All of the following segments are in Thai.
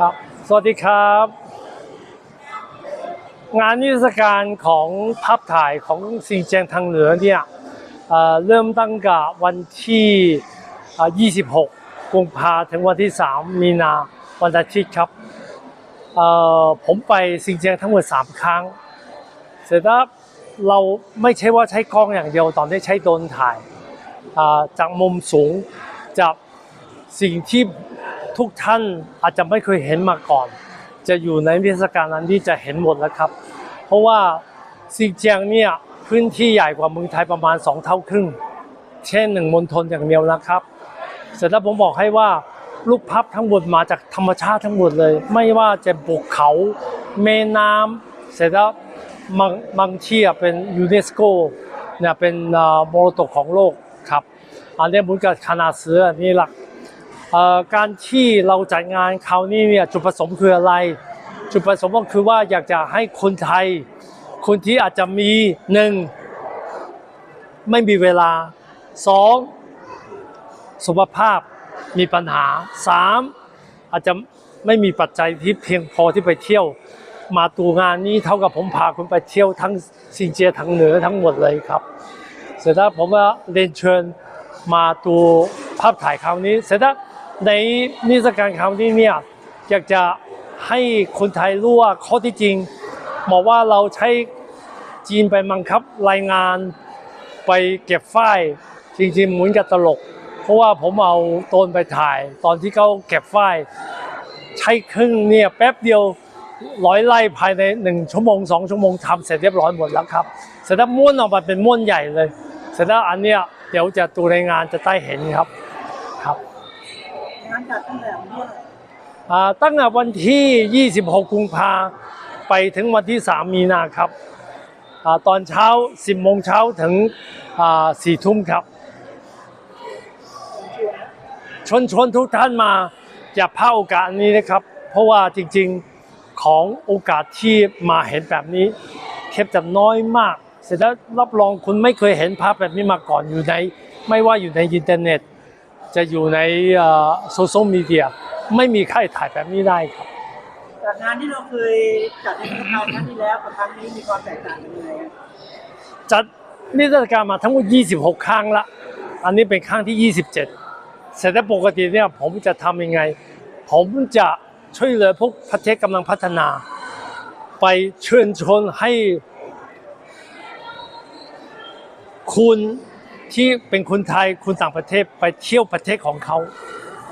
ครับ สวัสดีครับ งานนิทรรศการของภาพถ่ายของสีแจงทางเหนือเนี่ยเเริ่มตั้งแต่วันที่ 26 กุมภาถึงวันที่ 3 มีนาวันอาทิตย์ครับ ผมไปสิงแจงทั้งหมด 3 ครั้ง เสร็จแล้วเราไม่ใช่ว่าใช้กล้องอย่างเดียวตอนที่ใช้โดรนถ่ายจากมุมสูงจากสิ่งที่ ทุกท่านอาจจะไม่เคยเห็นมาก่อน จะอยู่ในนิทศการนั้นที่จะเห็นหมดแล้วครับ เพราะว่าซิงเจียงเนี่ยพื้นที่ใหญ่กว่าเมืองไทยประมาณ 2 เท่าครึ่ง เช่นหนึ่งมณฑลอย่างเดียวนะครับ เสร็จแล้วผมบอกให้ว่าลูกพับทั้งหมดมาจากธรรมชาติทั้งหมดเลย ไม่ว่าจะภูเขาแม่น้ำเสร็จแล้วบางบางที่เป็นยูเนสโกเนี่ยเป็นมรดกของโลกครับ อันนี้เหมือนกับคณะเสือนี่หลัก การที่เราจัดงานคราวนี้เนี่ยจุดประสงค์คืออะไร จุดประสงค์ก็คือว่าอยากจะให้คนไทย คนที่อาจจะมีหนึ่งไม่มีเวลาสองสุขภาพมีปัญหาสามอาจจะไม่มีปัจจัยที่เพียงพอที่ไปเที่ยว มาตูงานนี้เท่ากับผมพาคุณไปเที่ยวทั้งซินเจียทั้งเหนือทั้งหมดเลยครับ เสร็จแล้วผมว่าเรียนเชิญมาดูภาพถ่ายคราวนี้ เสร็จแล้ว ในนิทรรศการคราวนี้เนี่ยอยากจะให้คนไทยรู้ว่าข้อที่จริงบอกว่าเราใช้จีนไปบังคับรายงานไปเก็บฝ้ายจริงๆเหมือนกับตลก เพราะว่าผมเอาตนไปถ่าย ตอนที่เขาเก็บฝ้ายใช้ครึ่งเนี่ยแป๊บเดียวร้อยไร่ภายในหนึ่งชั่วโมงสองชั่วโมงทำเสร็จเรียบร้อยหมดแล้วครับ เสร็จแล้วม้วนออกมาเป็นม้วนใหญ่เลย เสร็จแล้วอันเนี้ยเดี๋ยวจะดูในงานจะได้เห็นครับ งานจัดตั้งแต่วันที่อ่าตั้งแต่วันที่ 26 กุมภาไปถึงวันที่ 3 มีนาครับอาตอนเช้า 10 โมงเช้าถึงอ่า4ทุ่มครับ ชวนชวนทุกท่านมาอย่าพลาดโอกาสนี้นะครับ เพราะว่าจริงๆของโอกาสที่มาเห็นแบบนี้เทบจะน้อยมาก เสร็จแล้วรับรองคุณไม่เคยเห็นภาพแบบนี้มาก่อนอยู่ใน ไม่ว่าอยู่ในอินเทอร์เน็ต จะอยู่ในโซเชียลมีเดียไม่มีใครถ่ายแบบนี้ได้ครับจากงานที่เราเคยจัดในครั้งครั้งที่แล้วกับครั้งนี้มีความแตกต่างกันยังไงครับจัดนิทรรศการมาทั้งหมด 26 ครั้งละ อันนี้เป็นครั้งที่ 27เสร็จแล้วปกติเนี่ยผมจะทำยังไง ผมจะช่วยเหลือพวกประเทศกำลังพัฒนา ไปเชิญชวนให้คุณ ที่เป็นคนไทยคุณต่างประเทศไปเที่ยวประเทศของเขา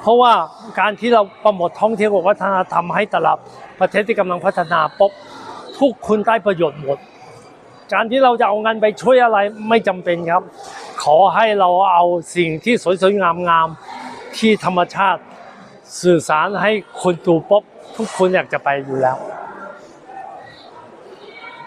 เพราะว่าการที่เราโปรโมทท่องเที่ยววัฒนธรรมให้ตลาดประเทศที่กำลังพัฒนาปุ๊บทุกคนได้ประโยชน์หมด การที่เราจะเอาเงินไปช่วยอะไรไม่จำเป็นครับ ขอให้เราเอาสิ่งที่สวยๆงามๆที่ธรรมชาติ สื่อสารให้คนดูปุ๊บทุกคนอยากจะไปอยู่แล้ว